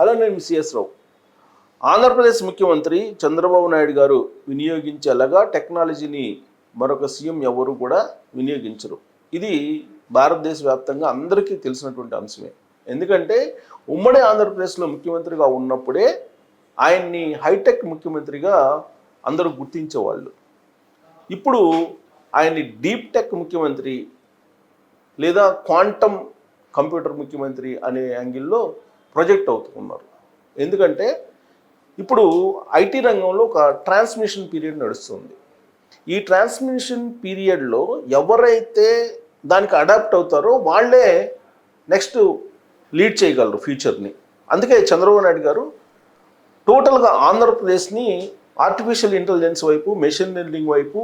Hello నేను CS రావు. ఆంధ్రప్రదేశ్ ముఖ్యమంత్రి చంద్రబాబు నాయుడు గారు వినియోగించేలాగా టెక్నాలజీని మరొక సీఎం ఎవరు కూడా వినియోగించరు. ఇది భారతదేశ వ్యాప్తంగా అందరికీ తెలిసినటువంటి అంశమే. ఎందుకంటే ఉమ్మడి ఆంధ్రప్రదేశ్లో ముఖ్యమంత్రిగా ఉన్నప్పుడే ఆయన్ని హైటెక్ ముఖ్యమంత్రిగా అందరూ గుర్తించేవాళ్ళు. ఇప్పుడు ఆయన్ని డీప్ టెక్ ముఖ్యమంత్రి లేదా క్వాంటమ్ కంప్యూటర్ ముఖ్యమంత్రి అనే యాంగిల్లో ప్రొజెక్ట్ అవుతున్నారు. ఎందుకంటే ఇప్పుడు ఐటీ రంగంలో ఒక ట్రాన్స్మిషన్ పీరియడ్ నడుస్తుంది. ఈ ట్రాన్స్మిషన్ పీరియడ్లో ఎవరైతే దానికి అడాప్ట్ అవుతారో వాళ్ళే నెక్స్ట్ లీడ్ చేయగలరు ఫ్యూచర్ని. అందుకే చంద్రబాబు నాయుడు గారు టోటల్గా ఆంధ్రప్రదేశ్ని ఆర్టిఫిషియల్ ఇంటెలిజెన్స్ వైపు మెషిన్ లెర్నింగ్ వైపు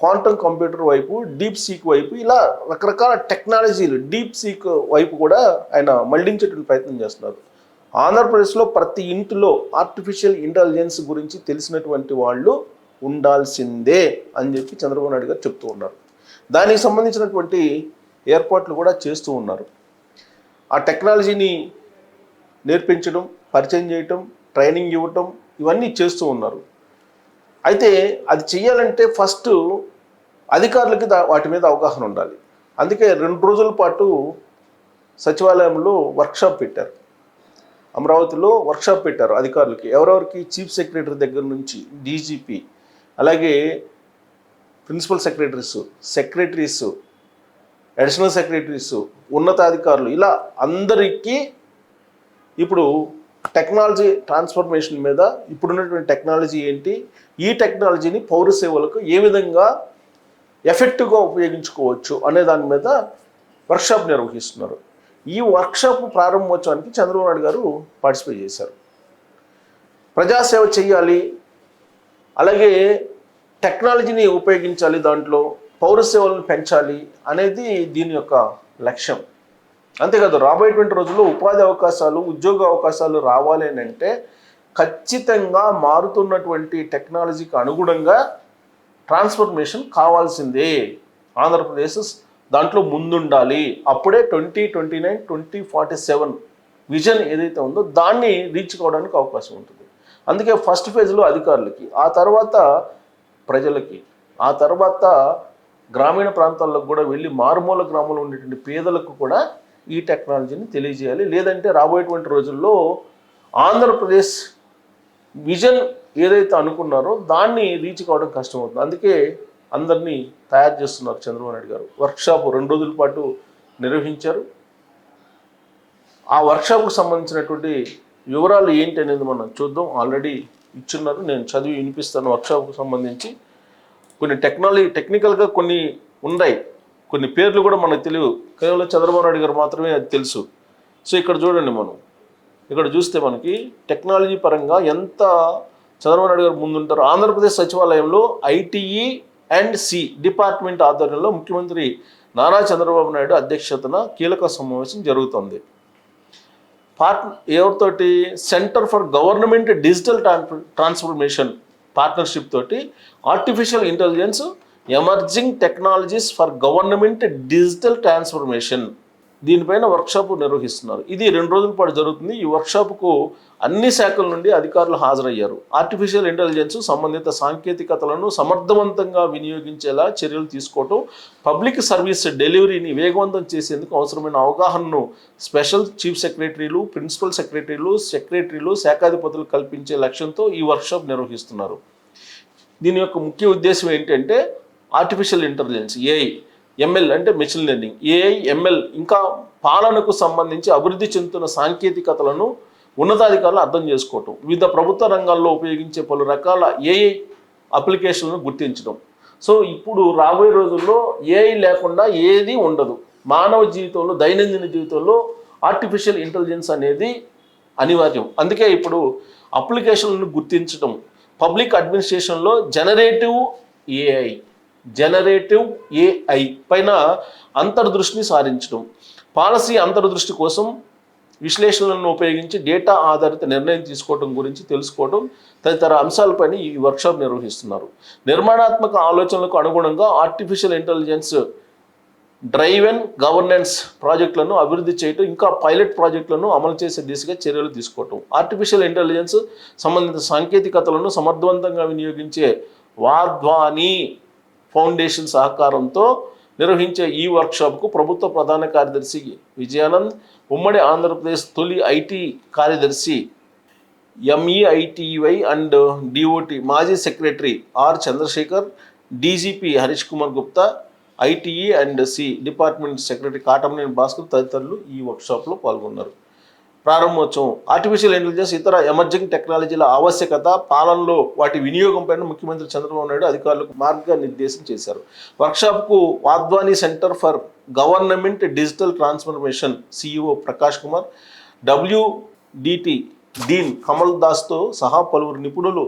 క్వాంటమ్ కంప్యూటర్ వైపు డీప్ సీక్ వైపు ఇలా రకరకాల టెక్నాలజీలు డీప్ సీక్ వైపు కూడా ఆయన మళ్ళించేటువంటి ప్రయత్నం చేస్తున్నారు. ఆంధ్రప్రదేశ్లో ప్రతి ఇంటిలో ఆర్టిఫిషియల్ ఇంటెలిజెన్స్ గురించి తెలిసినటువంటి వాళ్ళు ఉండాల్సిందే అని చెప్పి చంద్రబాబు నాయుడు గారు చెప్తూ ఉన్నారు. దానికి సంబంధించినటువంటి ఏర్పాట్లు కూడా చేస్తూ ఉన్నారు. ఆ టెక్నాలజీని నేర్పించడం పరిచయం చేయటం ట్రైనింగ్ ఇవ్వటం ఇవన్నీ చేస్తూ ఉన్నారు. అయితే అది చేయాలంటే ఫస్ట్ అధికారులకి వాటి మీద అవగాహన ఉండాలి. అందుకే రెండు రోజుల పాటు సచివాలయంలో వర్క్షాప్ పెట్టారు. అమరావతిలో వర్క్షాప్ పెట్టారు అధికారులకి. ఎవరెవరికి? చీఫ్ సెక్రటరీ దగ్గర నుంచి డీజీపీ అలాగే principal secretaries secretaries additional secretaries ఉన్నతాధికారులు. ఇలా అందరికీ ఇప్పుడు టెక్నాలజీ ట్రాన్స్ఫర్మేషన్ మీద ఇప్పుడున్నటువంటి టెక్నాలజీ ఏంటి? ఈ టెక్నాలజీని పౌర సేవలకు ఏ విధంగా ఎఫెక్టివ్గా ఉపయోగించుకోవచ్చు అనే దాని మీద వర్క్షాప్ నిర్వహిస్తున్నారు. ఈ వర్క్షాప్ ప్రారంభోత్సవానికి చంద్రబాబు నాయుడు గారు పార్టిసిపేట్ చేశారు. ప్రజాసేవ చేయాలి అలాగే టెక్నాలజీని ఉపయోగించాలి దాంట్లో పౌర సేవలను పెంచాలి అనేది దీని యొక్క లక్ష్యం. అంతేకాదు రాబోయేటువంటి రోజుల్లో ఉపాధి అవకాశాలు ఉద్యోగ అవకాశాలు రావాలి అని అంటే ఖచ్చితంగా మారుతున్నటువంటి టెక్నాలజీకి అనుగుణంగా ట్రాన్స్ఫర్మేషన్ కావాల్సిందే. ఆంధ్రప్రదేశ్ దాంట్లో ముందుండాలి. అప్పుడే twenty twenty nine twenty forty seven vision ఏదైతే ఉందో దాన్ని రీచ్ కావడానికి అవకాశం ఉంటుంది. అందుకే ఫస్ట్ ఫేజ్లో అధికారులకి ఆ తర్వాత ప్రజలకి ఆ తర్వాత గ్రామీణ ప్రాంతాలకు కూడా వెళ్ళి మారుమూల గ్రామంలో ఉండేటువంటి పేదలకు కూడా ఈ టెక్నాలజీని తెలియజేయాలి. లేదంటే రాబోయేటువంటి రోజుల్లో ఆంధ్రప్రదేశ్ విజన్ ఏదైతే అనుకున్నారో దాన్ని రీచ్ కావడం కష్టమవుతుంది. అందుకే అందరినీ తయారు చేస్తున్నారు చంద్రబాబు నాయుడు గారు. వర్క్షాప్ రెండు రోజుల పాటు నిర్వహించారు. ఆ వర్క్షాప్కు సంబంధించినటువంటి వివరాలు ఏంటి అనేది మనం చూద్దాం. ఆల్రెడీ ఇచ్చున్నారు. నేను చదివి వినిపిస్తాను వర్క్షాప్కు సంబంధించి. కొన్ని టెక్నాలజీ టెక్నికల్గా కొన్ని ఉన్నాయి. కొన్ని పేర్లు కూడా మనకు తెలియవు. కేవలం చంద్రబాబు నాయుడు గారు మాత్రమే అది తెలుసు. సో ఇక్కడ చూడండి మనం. ఇక్కడ చూస్తే మనకి టెక్నాలజీ పరంగా ఎంత చంద్రబాబు నాయుడు గారు ముందుంటారు. ఆంధ్రప్రదేశ్ సచివాలయంలో ఐటీఈ అండ్ సి డిపార్ట్మెంట్ ఆధ్వర్యంలో ముఖ్యమంత్రి నారా చంద్రబాబు నాయుడు అధ్యక్షతన కీలక సమావేశం జరుగుతోంది. పార్ట్ ఎవరితోటి? Centre for government digital transformation partnership తోటి artificial intelligence emerging technologies for government digital transformation. దీనిపైన వర్క్షాప్ నిర్వహిస్తున్నారు. ఇది రెండు రోజుల పాటు జరుగుతుంది. ఈ వర్క్షాప్కు అన్ని శాఖల నుండి అధికారులు హాజరయ్యారు. ఆర్టిఫిషియల్ ఇంటెలిజెన్స్ సంబంధిత సాంకేతికతలను సమర్థవంతంగా వినియోగించేలా చర్యలు తీసుకోవటం పబ్లిక్ సర్వీస్ డెలివరీని వేగవంతం చేసేందుకు అవసరమైన అవగాహనను స్పెషల్ చీఫ్ సెక్రటరీలు ప్రిన్సిపల్ సెక్రటరీలు సెక్రటరీలు శాఖాధిపతులు కల్పించే లక్ష్యంతో ఈ వర్క్షాప్ నిర్వహిస్తున్నారు. దీని యొక్క ముఖ్య ఉద్దేశం ఏంటంటే ఆర్టిఫిషియల్ ఇంటెలిజెన్స్ ఏఐ ఎంఎల్ అంటే మెషిన్ లెర్నింగ్ ఏఐ ఎంఎల్ ఇంకా పాలనకు సంబంధించి అభివృద్ధి చెందుతున్న సాంకేతికతలను ఉన్నతాధికారులు అర్థం చేసుకోవటం. వివిధ ప్రభుత్వ రంగాల్లో ఉపయోగించే పలు రకాల ఏఐ అప్లికేషన్లను గుర్తించడం. సో ఇప్పుడు రాబోయే రోజుల్లో ఏఐ లేకుండా ఏది ఉండదు. మానవ జీవితంలో దైనందిన జీవితంలో ఆర్టిఫిషియల్ ఇంటెలిజెన్స్ అనేది అనివార్యం. అందుకే ఇప్పుడు అప్లికేషన్లను గుర్తించడం పబ్లిక్ అడ్మినిస్ట్రేషన్లో జనరేటివ్ ఏఐ జనరేటివ్ ఏఐ పైన అంతర్దృష్టిని సారించడం. పాలసీ అంతర్దృష్టి కోసం విశ్లేషణలను ఉపయోగించి డేటా ఆధారిత నిర్ణయం తీసుకోవడం గురించి తెలుసుకోవడం తదితర అంశాలపైన ఈ వర్క్షాప్ నిర్వహిస్తున్నారు. నిర్మాణాత్మక ఆలోచనలకు అనుగుణంగా artificial intelligence drive and governance ప్రాజెక్టులను అభివృద్ధి చేయటం ఇంకా పైలట్ ప్రాజెక్టులను అమలు చేసే దిశగా చర్యలు తీసుకోవటం. ఆర్టిఫిషియల్ ఇంటెలిజెన్స్ సంబంధిత సాంకేతికతలను సమర్థవంతంగా వినియోగించే వాద్వాని ఫౌండేషన్ సహకారంతో నిర్వహించే ఈ వర్క్షాప్కు ప్రభుత్వ ప్రధాన కార్యదర్శి విజయానంద్ ఉమ్మడి ఆంధ్రప్రదేశ్ తొలి ఐటీ కార్యదర్శి ఎంఈఐటివై అండ్ డిఓటి మాజీ secretary R Chandrasekhar DGP Harish Kumar Gupta ITE and C department secretary Katamaneni Bhaskar తదితరులు ఈ వర్క్షాప్లో పాల్గొన్నారు. ప్రారంభోత్సవం. ఆర్టిఫిషియల్ ఇంటెలిజెన్స్ ఇతర ఎమర్జింగ్ టెక్నాలజీల ఆవశ్యకత పాలనలో వాటి వినియోగం పైన ముఖ్యమంత్రి చంద్రబాబు నాయుడు అధికారులకు మార్గనిర్దేశం చేశారు. వర్క్షాప్కు Wadhwani centre for government digital transformation CEO Prakash Kumar WDT dean Kamal దాస్తో సహా పలువురు నిపుణులు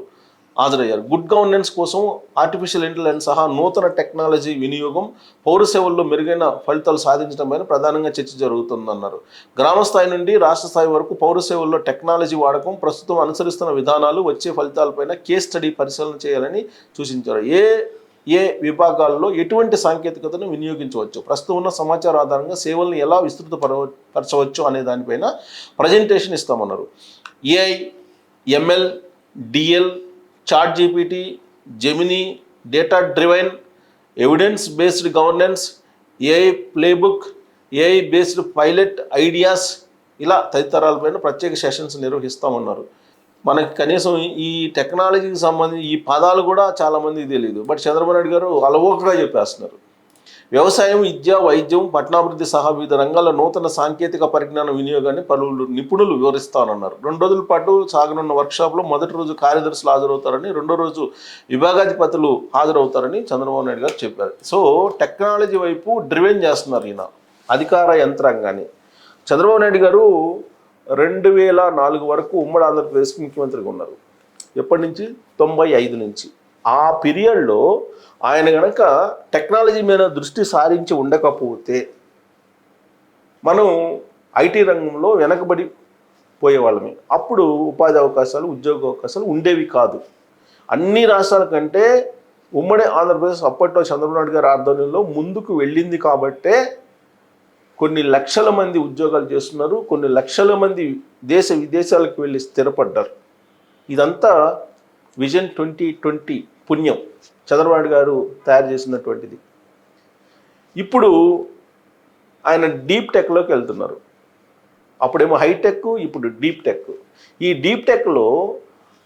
హాజరయ్యారు. గుడ్ గవర్నెన్స్ కోసం ఆర్టిఫిషియల్ ఇంటెలిజెన్స్ సహా నూతన టెక్నాలజీ వినియోగం పౌర సేవల్లో మెరుగైన ఫలితాలు సాధించడం పైన ప్రధానంగా చర్చ జరుగుతుందన్నారు. గ్రామ స్థాయి నుండి రాష్ట్ర స్థాయి వరకు పౌర సేవల్లో టెక్నాలజీ వాడకం ప్రస్తుతం అనుసరిస్తున్న విధానాలు వచ్చే ఫలితాలపైన కేస్ స్టడీ పరిశీలన చేయాలని సూచించారు. ఏ ఏ విభాగాల్లో ఎటువంటి సాంకేతికతను వినియోగించవచ్చు? ప్రస్తుతం ఉన్న సమాచారం ఆధారంగా సేవలను ఎలా విస్తృత పరచవచ్చు అనే దానిపైన ప్రజెంటేషన్ ఇస్తామన్నారు. AI ML DL chat GPT Gemini data driven evidence based governance AI playbook AI based pilot ideas ఇలా తదితరాలపైన ప్రత్యేక సెషన్స్ నిర్వహిస్తామన్నారు. మనకి కనీసం ఈ టెక్నాలజీకి సంబంధించి ఈ పదాలు కూడా చాలామందికి తెలియదు. బట్ చంద్రబాబు నాయుడు గారు అలవోకగా చెప్పేస్తున్నారు. వ్యవసాయం విద్య వైద్యం పట్టణాభివృద్ధి సహా వివిధ రంగాల నూతన సాంకేతిక పరిజ్ఞాన వినియోగాన్ని పలువురు నిపుణులు వివరిస్తానన్నారు. రెండు రోజుల పాటు సాగనున్న వర్క్షాప్లో మొదటి రోజు కార్యదర్శులు హాజరవుతారని రెండో రోజు విభాగాధిపతులు హాజరవుతారని చంద్రబాబు నాయుడు గారు చెప్పారు. సో టెక్నాలజీ వైపు డ్రివెన్ చేస్తున్నారు ఈయన అధికార యంత్రాంగాన్ని. చంద్రబాబు నాయుడు గారు రెండు వేల నాలుగు వరకు ఉమ్మడి ఆంధ్రప్రదేశ్ ముఖ్యమంత్రిగా ఉన్నారు. ఎప్పటి నుంచి? తొంభై ఐదు నుంచి. ఆ పీరియడ్లో ఆయన గనక టెక్నాలజీ మీద దృష్టి సారించి ఉండకపోతే మనం ఐటీ రంగంలో వెనకబడి పోయేవాళ్ళమే. అప్పుడు ఉపాధి అవకాశాలు ఉద్యోగ అవకాశాలు ఉండేవి కాదు. అన్ని రాష్ట్రాల కంటే ఉమ్మడి ఆంధ్రప్రదేశ్ అప్పట్లో చంద్రబాబు నాయుడు గారి ఆధ్వర్యంలో ముందుకు వెళ్ళింది కాబట్టే కొన్ని లక్షల మంది ఉద్యోగాలు చేస్తున్నారు కొన్ని లక్షల మంది దేశ విదేశాలకు వెళ్ళి స్థిరపడ్డారు. ఇదంతా విజన్ ట్వంటీ ట్వంటీ పుణ్యం. చంద్రబాబు గారు తయారు చేసినటువంటిది. ఇప్పుడు ఆయన డీప్ టెక్లోకి వెళ్తున్నారు. అప్పుడేమో హైటెక్ ఇప్పుడు డీప్ టెక్ ఈ డీప్ టెక్లో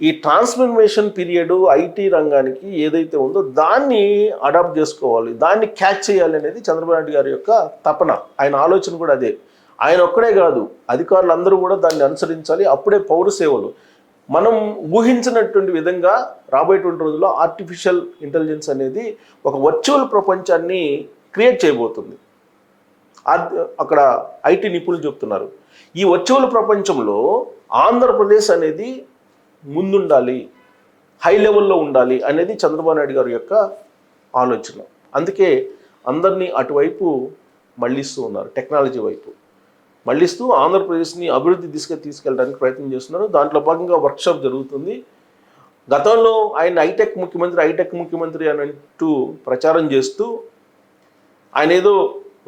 ఈ ట్రాన్స్ఫర్మేషన్ పీరియడ్ ఐటీ రంగానికి ఏదైతే ఉందో దాన్ని అడాప్ట్ చేసుకోవాలి దాన్ని క్యాచ్ చేయాలి అనేది చంద్రబాబు నాయుడు గారి యొక్క తపన. ఆయన ఆలోచన కూడా అదే. ఆయన ఒక్కడే కాదు అధికారులు అందరూ కూడా దాన్ని అనుసరించాలి. అప్పుడే పౌర సేవలు మనం ఊహించినటువంటి విధంగా రాబోయేటువంటి రోజుల్లో ఆర్టిఫిషియల్ ఇంటెలిజెన్స్ అనేది ఒక వర్చువల్ ప్రపంచాన్ని క్రియేట్ చేయబోతుంది. అక్కడ ఐటీ నిపుణులు చెప్తున్నారు. ఈ వర్చువల్ ప్రపంచంలో ఆంధ్రప్రదేశ్ అనేది ముందుండాలి హై లెవెల్లో ఉండాలి అనేది చంద్రబాబు నాయుడు గారి యొక్క ఆలోచన. అందుకే అందరినీ అటువైపు మళ్ళిస్తూ ఉన్నారు టెక్నాలజీ వైపు. మళ్ళిస్తూ ఆంధ్రప్రదేశ్ని అభివృద్ధి దిశగా తీసుకెళ్ళడానికి ప్రయత్నం చేస్తున్నారు. దాంట్లో భాగంగా వర్క్షాప్ జరుగుతుంది. గతంలో ఆయన హైటెక్ ముఖ్యమంత్రి హైటెక్ ముఖ్యమంత్రి అని అంటూ ప్రచారం చేస్తూ ఆయన ఏదో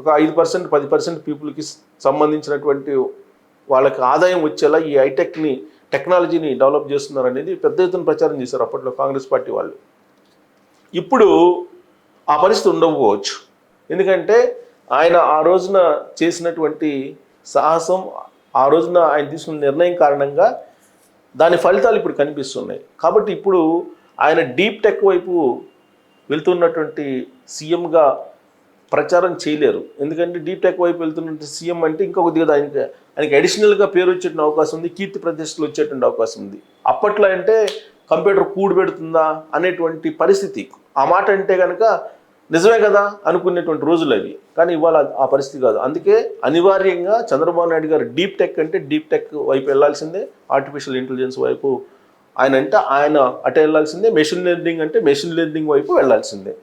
ఒక ఐదు పర్సెంట్ పది పర్సెంట్ పీపుల్కి సంబంధించినటువంటి వాళ్ళకి ఆదాయం వచ్చేలా ఈ హైటెక్ని టెక్నాలజీని డెవలప్ చేస్తున్నారు అనేది పెద్ద ఎత్తున ప్రచారం చేశారు అప్పట్లో కాంగ్రెస్ పార్టీ వాళ్ళు. ఇప్పుడు ఆ పరిస్థితి ఉండకపోవచ్చు. ఎందుకంటే ఆయన ఆ రోజున చేసినటువంటి సాహసం ఆ రోజున ఆయన తీసుకున్న నిర్ణయం కారణంగా దాని ఫలితాలు ఇప్పుడు కనిపిస్తున్నాయి. కాబట్టి ఇప్పుడు ఆయన డీప్ టెక్ వైపు వెళ్తున్నటువంటి సీఎంగా ప్రచారం చేయలేరు. ఎందుకంటే డీప్ టెక్ వైపు వెళ్తున్నటువంటి సీఎం అంటే ఇంకా కొద్దిగా ఆయనకి ఆయనకి అడిషనల్గా పేరు వచ్చేటువంటి అవకాశం ఉంది కీర్తి ప్రతిష్టలు వచ్చేటువంటి అవకాశం ఉంది. అప్పట్లో అంటే కంప్యూటర్ కూడు పెడుతుందా అనేటువంటి పరిస్థితి. ఆ మాట అంటే కనుక నిజమే కదా అనుకునేటువంటి రోజులు అవి. కానీ ఇవాళ ఆ పరిస్థితి కాదు. అందుకే అనివార్యంగా చంద్రబాబు నాయుడు గారు డీప్ టెక్ అంటే డీప్ టెక్ వైపు వెళ్ళాల్సిందే. ఆర్టిఫిషియల్ ఇంటెలిజెన్స్ వైపు ఆయన అంటే ఆయన అటు వెళ్ళాల్సిందే. మెషిన్ లెర్నింగ్ అంటే మెషిన్ లెర్నింగ్ వైపు వెళ్ళాల్సిందే.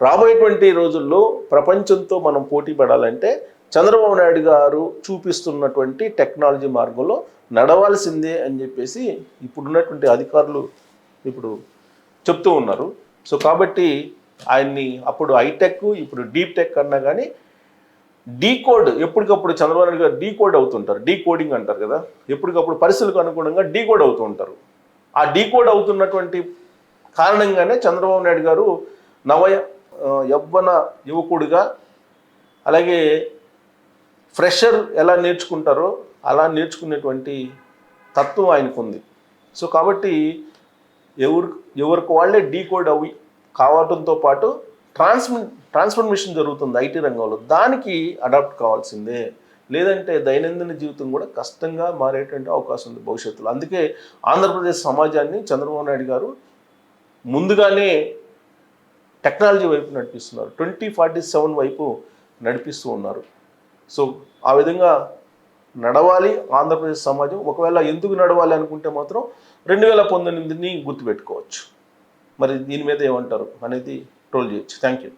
రాబోయేటువంటి రోజుల్లో ప్రపంచంతో మనం పోటీ పడాలంటే చంద్రబాబు నాయుడు గారు చూపిస్తున్నటువంటి టెక్నాలజీ మార్గంలో నడవాల్సిందే అని చెప్పేసి ఇప్పుడున్నటువంటి అధికారులు ఇప్పుడు చెప్తూ ఉన్నారు. సో కాబట్టి ఆయన్ని అప్పుడు హైటెక్ ఇప్పుడు డీప్ టెక్ అన్నా కానీ డీకోడ్ ఎప్పటికప్పుడు చంద్రబాబు నాయుడు గారు డీకోడ్ అవుతుంటారు. డీకోడింగ్ అంటారు కదా. ఎప్పటికప్పుడు పరిస్థితులకు అనుగుణంగా డీకోడ్ అవుతూ ఉంటారు. ఆ డీకోడ్ అవుతున్నటువంటి కారణంగానే చంద్రబాబు నాయుడు గారు నవ యవ్వన యువకుడిగా అలాగే ఫ్రెషర్ ఎలా నేర్చుకుంటారో అలా నేర్చుకునేటువంటి తత్వం ఆయనకు ఉంది సో కాబట్టి ఎవరు ఎవరికి వాళ్ళే డీకోడ్ అవి కావటంతో పాటు ట్రాన్స్మి ట్రాన్స్ఫర్మేషన్ జరుగుతుంది ఐటీ రంగంలో. దానికి అడాప్ట్ కావాల్సిందే. లేదంటే దైనందిన జీవితం కూడా కష్టంగా మారేటువంటి అవకాశం ఉంది భవిష్యత్తులో. అందుకే ఆంధ్రప్రదేశ్ సమాజాన్ని చంద్రబాబు నాయుడు గారు ముందుగానే టెక్నాలజీ వైపు నడిపిస్తున్నారు. ట్వంటీ ఫార్టీ సెవెన్ వైపు నడిపిస్తూ ఉన్నారు. సో ఆ విధంగా నడవాలి ఆంధ్రప్రదేశ్ సమాజం. ఒకవేళ ఎందుకు నడవాలి అనుకుంటే మాత్రం రెండు వేల పంతొమ్మిదిని గుర్తుపెట్టుకోవచ్చు. మరి దీని మీద ఏమంటారు అనేది ట్రోల్ చేయొచ్చు. Thank you